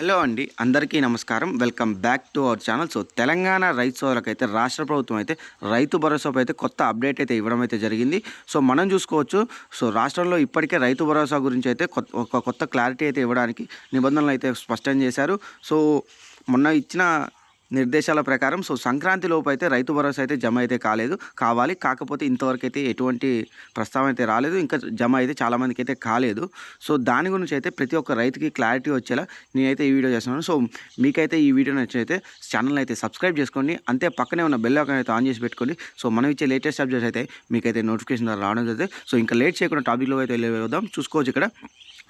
Hello అండి అందరికీ నమస్కారం. Welcome back to our channel. So Telangana రైతు సోదరులకైతే రాష్ట్ర ప్రభుత్వం అయితే రైతు భరోసాపై అయితే కొత్త అప్డేట్ అయితే ఇవ్వడం అయితే జరిగింది. సో మనం చూసుకోవచ్చు. సో రాష్ట్రంలో ఇప్పటికే రైతు భరోసా గురించి అయితే కొత్త ఒక కొత్త క్లారిటీ అయితే ఇవ్వడానికి నిబంధనలు అయితే స్పష్టం చేశారు. సో మొన్న ఇచ్చిన నిర్దేశాల ప్రకారం సో సంక్రాంతి లోపు అయితే రైతు భరోసా అయితే జమ అయితే కాలేదు. కావాలి కాకపోతే ఇంతవరకు అయితే ఎటువంటి ప్రస్తావన అయితే రాలేదు. ఇంకా జమ అయితే చాలామందికి అయితే కాలేదు. సో దాని గురించి అయితే ప్రతి ఒక్క రైతుకి క్లారిటీ వచ్చేలా నేనైతే ఈ వీడియో చేస్తున్నాను. సో మీకైతే ఈ వీడియో నచ్చితే ఛానల్ అయితే సబ్స్క్రైబ్ చేసుకోండి. అంతే పక్కనే ఉన్న బెల్ ఐకాన్ అయితే ఆన్ చేసి పెట్టుకోండి. సో మనం ఇచ్చే లేటెస్ట్ అప్డేట్స్ అయితే మీకైతే నోటిఫికేషన్ రావడం జరుగుతుంది. సో ఇంకా లేట్ చేయకుండా టాపిక్లో అయితే వెళ్ళిపోదాం చూసుకోవచ్చు ఇక్కడ.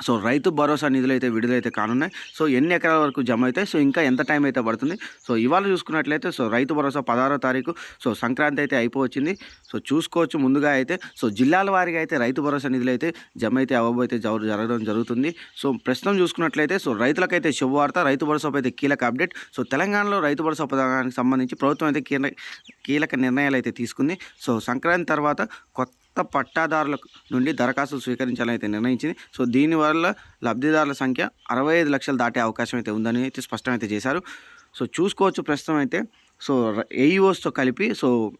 సో రైతు భరోసా నిధులు అయితే విడుదలైతే కానున్నాయి. సో ఎన్ని ఎకరాల వరకు జమ అవుతాయి సో ఇంకా ఎంత టైం అయితే పడుతుంది? సో ఇవాళ చూసుకున్నట్లయితే సో రైతు భరోసా పదహారో తారీఖు సో సంక్రాంతి అయితే అయిపోవచ్చింది. సో చూసుకోవచ్చు ముందుగా అయితే సో జిల్లాల వారిగా అయితే రైతు భరోసా నిధులు అయితే జమ అయితే అవ్వబోయితే జవ- జరగడం జరుగుతుంది. సో ప్రస్తుతం చూసుకున్నట్లయితే సో రైతులకైతే శుభవార్త రైతు భరోసాపై అయితే కీలక అప్డేట్. సో తెలంగాణలో రైతు భరోసా పథకానికి సంబంధించి ప్రభుత్వం అయితే కీలక కీలక నిర్ణయాలు అయితే తీసుకుంది. సో సంక్రాంతి తర్వాత కొత్త పట్టాదారుల నుండి దరఖాస్తులు స్వీకరించాలని అయితే నిర్ణయించింది. సో దీనివల్ల లబ్ధిదారుల సంఖ్య అరవై ఐదు లక్షలు దాటే అవకాశం అయితే ఉందని అయితే స్పష్టం అయితే చేశారు. సో చూసుకోవచ్చు ప్రస్తుతం అయితే. సో ఏఈఓస్తో కలిపి సో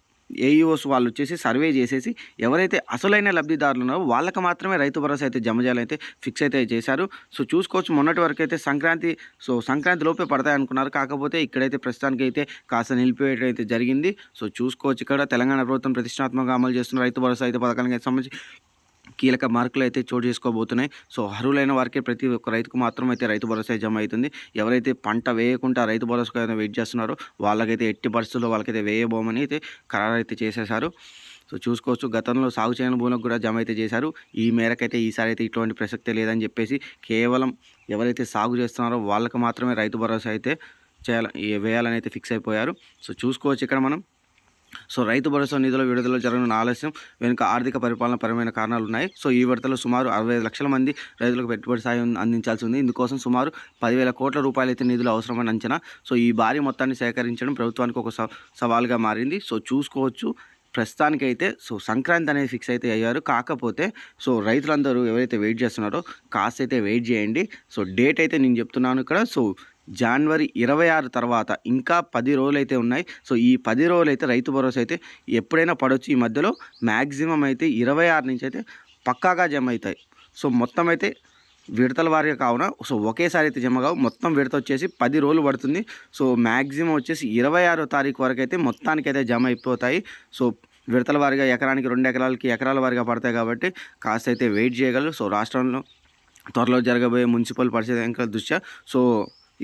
ఏఈఓస్ వాళ్ళు వచ్చేసి సర్వే చేసేసి ఎవరైతే అసలైన లబ్ధిదారులు ఉన్నారో వాళ్ళకి మాత్రమే రైతు భరోసా అయితే జమ చేయాలైతే ఫిక్స్ అయితే చేశారు. సో చూసుకోవచ్చు మొన్నటి వరకు అయితే సంక్రాంతి సో సంక్రాంతి లోపే పడతాయి అనుకున్నారు. కాకపోతే ఇక్కడైతే ప్రస్తుతానికి అయితే కాస్త నిలిపివేయడం అయితే జరిగింది. సో చూసుకోవచ్చు ఇక్కడ తెలంగాణ ప్రభుత్వం ప్రతిష్టాత్మకంగా అమలు చేస్తున్న రైతు భరోసా అయితే పథకానికి సంబంధించి కీలక మార్కులు అయితే చోటు చేసుకోబోతున్నాయి. సో అర్హులైన వారికి ప్రతి ఒక్క రైతుకు మాత్రం అయితే రైతు భరోసా జమ అవుతుంది ఎవరైతే పంట వేయకుండా రైతు భరోసా కోసం వెయిట్ చేస్తున్నారో వాళ్ళకైతే ఎట్టి పరిస్థితుల్లో వాళ్ళకైతే వేయబోమని అయితే ఖరారు అయితే చేసేశారు. సో చూసుకోవచ్చు గతంలో సాగు చేయని భూములకు కూడా జమ అయితే చేశారు. ఈ మేరకైతే ఈసారి అయితే ఇటువంటి ప్రసక్తే లేదని చెప్పేసి కేవలం ఎవరైతే సాగు చేస్తున్నారో వాళ్ళకి మాత్రమే రైతు భరోసా అయితే చేయాల వేయాలని అయితే ఫిక్స్ అయిపోయారు. సో చూసుకోవచ్చు ఇక్కడ మనం. సో రైతు భరోసా నిధుల విడుదల జరగనున్న ఆలస్యం వెనుక ఆర్థిక పరిపాలన పరమైన కారణాలు ఉన్నాయి సో ఈ విడతలో సుమారు అరవై ఐదు లక్షల మంది రైతులకు పెట్టుబడి సాయం అందించాల్సి ఉంది. ఇందుకోసం సుమారు పదివేల కోట్ల రూపాయలు అయితే నిధులు అవసరమని అంచనా. సో ఈ భారీ మొత్తాన్ని సేకరించడం ప్రభుత్వానికి ఒక స- సవాల్గా మారింది. సో చూసుకోవచ్చు. ప్రస్తుతానికైతే సో సంక్రాంతి అనేది ఫిక్స్ అయితే అయ్యారు. కాకపోతే సో రైతులందరూ ఎవరైతే వెయిట్ చేస్తున్నారో కాస్త అయితే వెయిట్ చేయండి. సో డేట్ అయితే నేను చెప్తున్నాను ఇక్కడ. సో జనవరి ఇరవై ఆరు తర్వాత ఇంకా పది రోజులు అయితే ఉన్నాయి. సో ఈ పది రోజులు అయితే రైతు భరోసా అయితే ఎప్పుడైనా పడవచ్చు ఈ మధ్యలో మ్యాక్సిమం అయితే ఇరవై ఆరు నుంచి అయితే పక్కాగా జమ అవుతాయి. సో మొత్తం అయితే విడతల వారిగా కావున సో ఒకేసారి అయితే జమ కావు. మొత్తం విడత వచ్చేసి పది రోజులు పడుతుంది. సో మ్యాక్సిమం వచ్చేసి ఇరవై ఆరో తారీఖు వరకు అయితే మొత్తానికైతే జమ అయిపోతాయి. సో విడతల వారిగా ఎకరానికి రెండు ఎకరాలకి ఎకరాల వారిగా పడతాయి కాబట్టి కాస్త అయితే వెయిట్ చేయగలరు. సో రాష్ట్రంలో త్వరలో జరగబోయే మున్సిపల్ పరిషత్ ఎన్నికల దృష్ట్యా. సో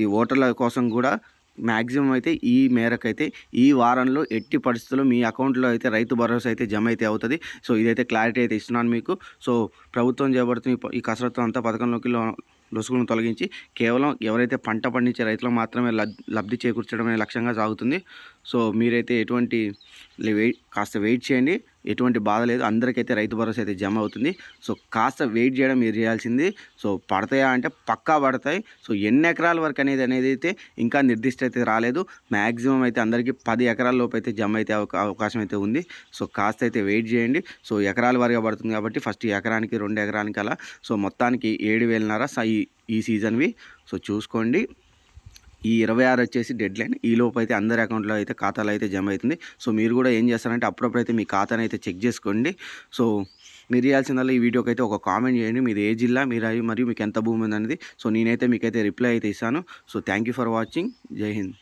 ఈ ఓటర్ల కోసం కూడా మ్యాక్సిమం అయితే ఈ మేరకు అయితే ఈ వారంలో ఎట్టి పరిస్థితుల్లో మీ అకౌంట్లో అయితే రైతు భరోసా అయితే జమ అయితే అవుతుంది. సో ఇదైతే క్లారిటీ అయితే ఇస్తున్నాను మీకు. సో ప్రభుత్వం చేపడుతున్న ఈ కసరత్తు అంతా పథకంలోకి లొసుగును తొలగించి కేవలం ఎవరైతే పంట పండించే రైతులకు మాత్రమే లబ్ధి లబ్ధి చేకూర్చడమే లక్ష్యంగా సాగుతుంది. సో మీరైతే ఎటువంటి వెయిట్ కాస్త వెయిట్ చేయండి. ఎటువంటి బాధ లేదు. అందరికైతే రైతు భరోసా అయితే జమ అవుతుంది. సో కాస్త వెయిట్ చేయడం మీరు చేయాల్సింది. సో పడతాయా అంటే పక్కా పడతాయి. సో ఎన్ని ఎకరాల వరకు అనేది అనేది అయితే ఇంకా నిర్దిష్ట అయితే రాలేదు. మ్యాక్సిమం అయితే అందరికీ పది ఎకరాల లోపు అయితే జమ అయితే అవకాశం అయితే ఉంది. సో కాస్త అయితే వెయిట్ చేయండి. సో ఎకరాల వారిగా పడుతుంది కాబట్టి ఫస్ట్ ఎకరానికి రెండు ఎకరానికి అలా. సో మొత్తానికి ఏడు వేలన్నర ఈ సీజన్వి. సో చూసుకోండి. ఈ ఇరవై ఆరు వచ్చేసి డెడ్ లైన్ ఈ అయితే అందరి అకౌంట్లో అయితే ఖాతాలో అయితే జమ అవుతుంది. సో మీరు కూడా ఏం చేస్తారంటే అప్పుడప్పుడు అయితే మీ ఖాతాను అయితే చెక్ చేసుకోండి. సో మీరు చేయాల్సిందల్లా ఈ వీడియోకి అయితే ఒక కామెంట్ చేయండి. మీరు ఏ జిల్లా మీరు మరియు మీకు ఎంత భూమి ఉందనేది. సో నేనైతే మీకైతే రిప్లై అయితే ఇస్తాను. So thank you for watching. జై హింద్.